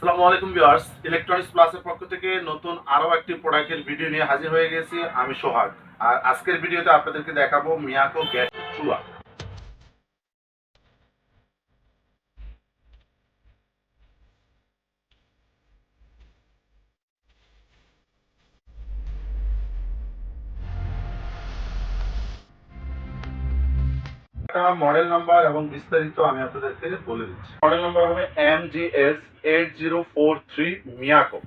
আসসালামু আলাইকুম viewers electronics প্লাসের পক্ষ থেকে নতুন আরও একটি প্রোডাক্টের ভিডিও নিয়ে হাজির হয়ে গেছি আমি সোহাগ। আর আজকের ভিডিওতে আপনাদেরকে দেখাবো মিয়াকো গ্যাস চুলা মডেল নাম্বার এবং বিস্তারিত আমি আপনাদেরকে বলে দিচ্ছি। মডেল নাম্বার হবে M G S eight zero four three Miyako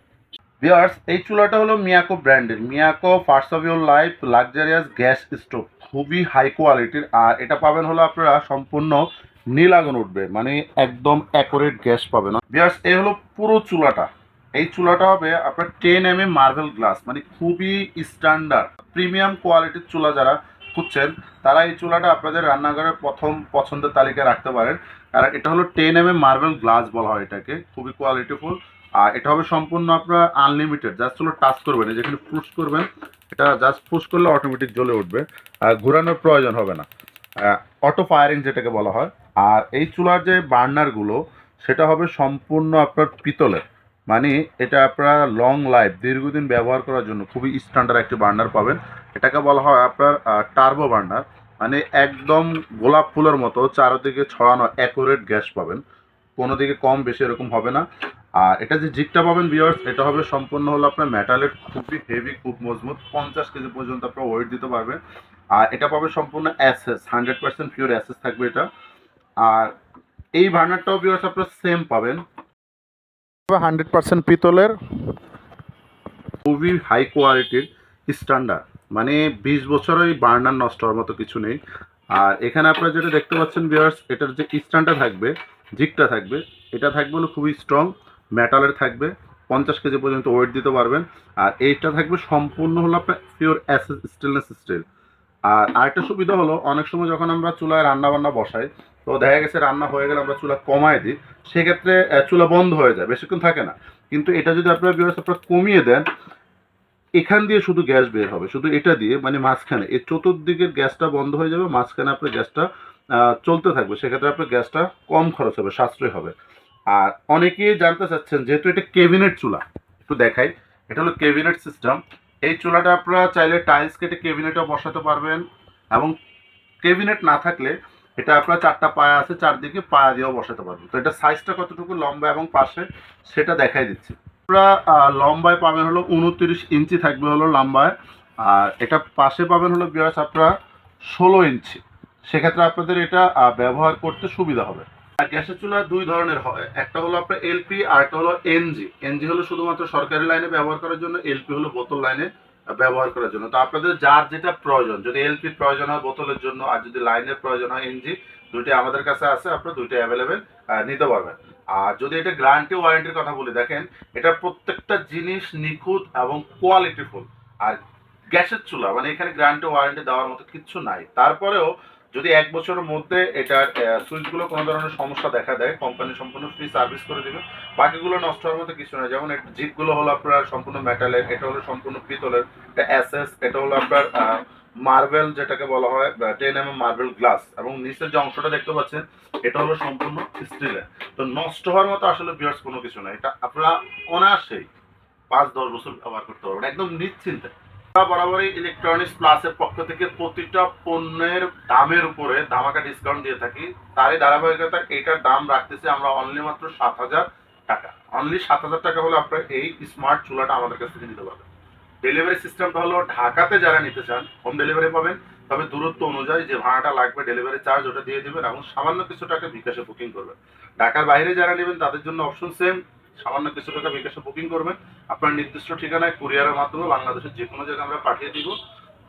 এই চুলাটা হলো মিয়াকো ব্র্যান্ডের Miyako first of your life luxurious gas stove খুবই হাই কোয়ালিটির আর এটা পাবেন হলো আপনারা সম্পূর্ণ নীল আগুন উঠবে। মানে একদম অ্যাকুরেট গ্যাস পাবেন। ভিউয়ার্স এই হলো পুরো চুলাটা। এই চুলাটা হবে আপনার ten M M marble glass মানে খুবই স্ট্যান্ডার্ড প্রিমিয়াম কোয়ালিটির চুলা যারা খুঁজছেন, তারা এই চুলাটা আপনাদের রান্নাঘরের প্রথম পছন্দের তালিকায় রাখতে পারেন। কারণ এটা হলো ten M M marble glass বলা হয় এটাকে, খুবই কোয়ালিটিফুল আর এটা হবে সম্পূর্ণ আপনার আনলিমিটেড জাস্ট হলো টাচ করবেন যেখানে পুশ করবেন, এটা জাস্ট পুশ করলে অটোমেটিক জ্বলে উঠবে। আর ঘোরানোর প্রয়োজন হবে না। অটো ফায়ারিং যেটাকে বলা হয়। আর এই চুলার যে বার্নারগুলো সেটা হবে সম্পূর্ণ আপনার পিতলের। মানে এটা আপনারা লং লাইফ দীর্ঘদিন ব্যবহার করার জন্য খুবই স্ট্যান্ডার্ড একটি বার্নার পাবেন। এটাকে বলা হয় আপনার টার্বো বার্নার মানে একদম গোলাপ ফুলের মতো চারদিকে ছড়ানো অ্যাকুরেট গ্যাস পাবেন। কোনো দিকে কম বেশি এরকম হবে না। আর এটা যে জিগটা পাবেন বিয়ার্স এটা হবে সম্পূর্ণ হলো আপনার মেটালের খুবই হেভি খুব মজবুত। পঞ্চাশ কেজি পর্যন্ত আপনার ওয়েট দিতে পারবেন। আর এটা পাবে সম্পূর্ণ SS hundred percent pure SS থাকবে এটা। আর এই ভার্নারটাও বিয়ার্স আপনার সেম পাবেন। হান্ড্রেড পার্সেন্ট পিতলের। খুবই হাই কোয়ালিটির স্ট্যান্ডার্ড মানে বিশ বছর ওই বার্নার নষ্ট হওয়ার মতো কিছু নেই। আর এখানে আপনারা যেটা দেখতে পাচ্ছেন বিয়ার্স এটার যে স্ট্যান্ডটা থাকবে, জিগটা থাকবে, এটা থাকবে হলো খুবই স্ট্রং মেটালের থাকবে, পঞ্চাশ কেজি পর্যন্ত ওয়েট দিতে পারবেন। আর এইটা থাকবে সম্পূর্ণ হলো আপনার পিওর অ্যাসেস স্টেনলেস স্টিল আর আরেকটা সুবিধা হলো, অনেক সময় যখন আমরা চুলায় রান্না বান্না বসাই তো দেখা গেছে রান্না হয়ে গেলে আমরা চুলা কমায় দিই, সেক্ষেত্রে চুলা বন্ধ হয়ে যায়, বেশিক্ষণ থাকে না। কিন্তু এটা যদি আপনারা বিয়ার্স আপনারা কমিয়ে দেন, এখান দিয়ে শুধু গ্যাস বের হবে, শুধু এটা দিয়ে মানে মাঝখানে। এই চতুর্দিকের গ্যাসটা বন্ধ হয়ে যাবে, মাঝখানে আপনার গ্যাসটা চলতে থাকবে। সেক্ষেত্রে আপনার গ্যাসটা কম খরচ হবে, সাশ্রয় হবে। আর অনেকেই জানতে চাচ্ছেন, যেহেতু এটা কেবিনেট চুলা, একটু দেখাই। এটা হলো কেবিনেট সিস্টেম এই চুলাটা আপনারা চাইলে টাইলস কেটে কেবিনেটেও বসাতে পারবেন এবং কেবিনেট না থাকলে এটা আপনার চারটা পায়া আছে, চারদিকে পায়া দিয়েও বসাতে পারবেন তো এটা সাইজটা কতটুকু, লম্বা এবং পাশে, সেটা দেখাই দিচ্ছি। আপনারা লম্বায় পাবেন হলো উনত্রিশ ইঞ্চি থাকবে হলো লম্বায়। আর এটা পাশে পাবেন হলো বিয়ার্স আপনারা ষোলো ইঞ্চি। সেক্ষেত্রে আপনাদের এটা ব্যবহার করতে সুবিধা হবে। আর গ্যাসের চুলা দুই ধরনের হয়। একটা হলো আপনার এলপি আর একটা হলো এনজি এনজি হলো শুধুমাত্র সরকারি লাইনে ব্যবহার করার জন্য এলপি হলো বোতল লাইনে ব্যবহার করার জন্য। তো আপনাদের যার যেটা প্রয়োজন, যদি এলপি প্রয়োজন হয় বোতলের জন্য আর যদি লাইনের প্রয়োজন হয় এনজি দুইটা আমাদের কাছে আছে, আপনারা দুইটা অ্যাভেলেবেল নিতে পারবেন। আর যদি এটা গ্যারান্টি ওয়ারেন্টির কথা বলি, দেখেন, এটা প্রত্যেকটা জিনিস নিখুঁত এবং কোয়ালিটিফুল আর গ্যাসের চুলা মানে এখানে গ্যারান্টি ওয়ারেন্টি দেওয়ার মতো কিছু নাই। তারপরেও যদি এক বছরের মধ্যে এটার সুইচগুলো কোনো ধরনের সমস্যা দেখা দেয় কোম্পানি সম্পূর্ণ ফ্রি সার্ভিস করে দেবে, বাকিগুলো নষ্ট হওয়ার মতো কিছু নয় যেমন জিপগুলো হলো আপনার সম্পূর্ণ মেটালের এটা হলো সম্পূর্ণ পিতলের, এটা অ্যাসেস এটা হলো আপনার মার্বেল যেটাকে বলা হয় টেন এম মার্বেল গ্লাস এবং নিচের যে অংশটা দেখতে পাচ্ছেন, এটা হলো সম্পূর্ণ স্টিলের তো নষ্ট হওয়ার মতো আসলে বিয়ার্স কোনো কিছু না। এটা আপনারা অনায়াসেই পাঁচ দশ বছর ব্যবহার করতে পারবেন। একদম নিশ্চিন্তে। বরাবরই ইলেকট্রনিক্স প্লাসের পক্ষ থেকে প্রতিটা পণ্যের দামের উপরে ধামাকা ডিসকাউন্ট দিয়ে থাকি। তারই ধারাবাহিকতা এইটার দাম রাখতেছি আমরা অনলি মাত্র সাত হাজার টাকা। অনলি সাত হাজার টাকা হলে আপনার এই স্মার্ট চুলাটা আমাদের কাছ থেকে নিতে পারবেন। ডেলিভারি সিস্টেমটা হলো ঢাকাতে যারা নিতে চান হোম ডেলিভারি পাবেন। তবে দূরত্ব অনুযায়ী যে ভাড়াটা লাগবে ডেলিভারি চার্জ ওটা দিয়ে দেবেন এবং সামান্য কিছু টাকা বিকাশে বুকিং করবেন। ঢাকার বাইরে যারা নেবেন, তাদের জন্য অপশন সেম সামান্য কিছু টাকা বিকাশে বুকিং করবেন। আপনার নির্দিষ্ট ঠিকানায় কুরিয়ারের মাধ্যমে বাংলাদেশের যে কোনো জায়গায় আমরা পাঠিয়ে দিব।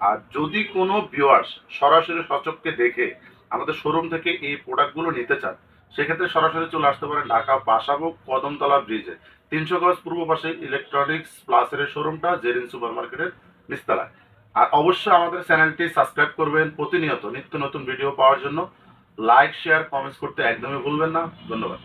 আর যদি কোনো ভিউয়ার্স সরাসরি সচককে দেখে আমাদের শোরুম থেকে এই প্রোডাক্টগুলো নিতে চান, সেক্ষেত্রে সরাসরি চলে আসতে পারেন ঢাকা বাসাবুক কদমতলা ব্রিজে তিনশো গজ পূর্ব পাশে ইলেকট্রনিক্স প্লাসের শোরুমটা জেরিন সুপার মার্কেটের নিস্তালায় আর অবশ্যই আমাদের চ্যানেলটি সাবস্ক্রাইব করবেন প্রতিনিয়ত নিত্য নতুন ভিডিও পাওয়ার জন্য। লাইক শেয়ার কমেন্টস করতে একদমই ভুলবেন না। ধন্যবাদ।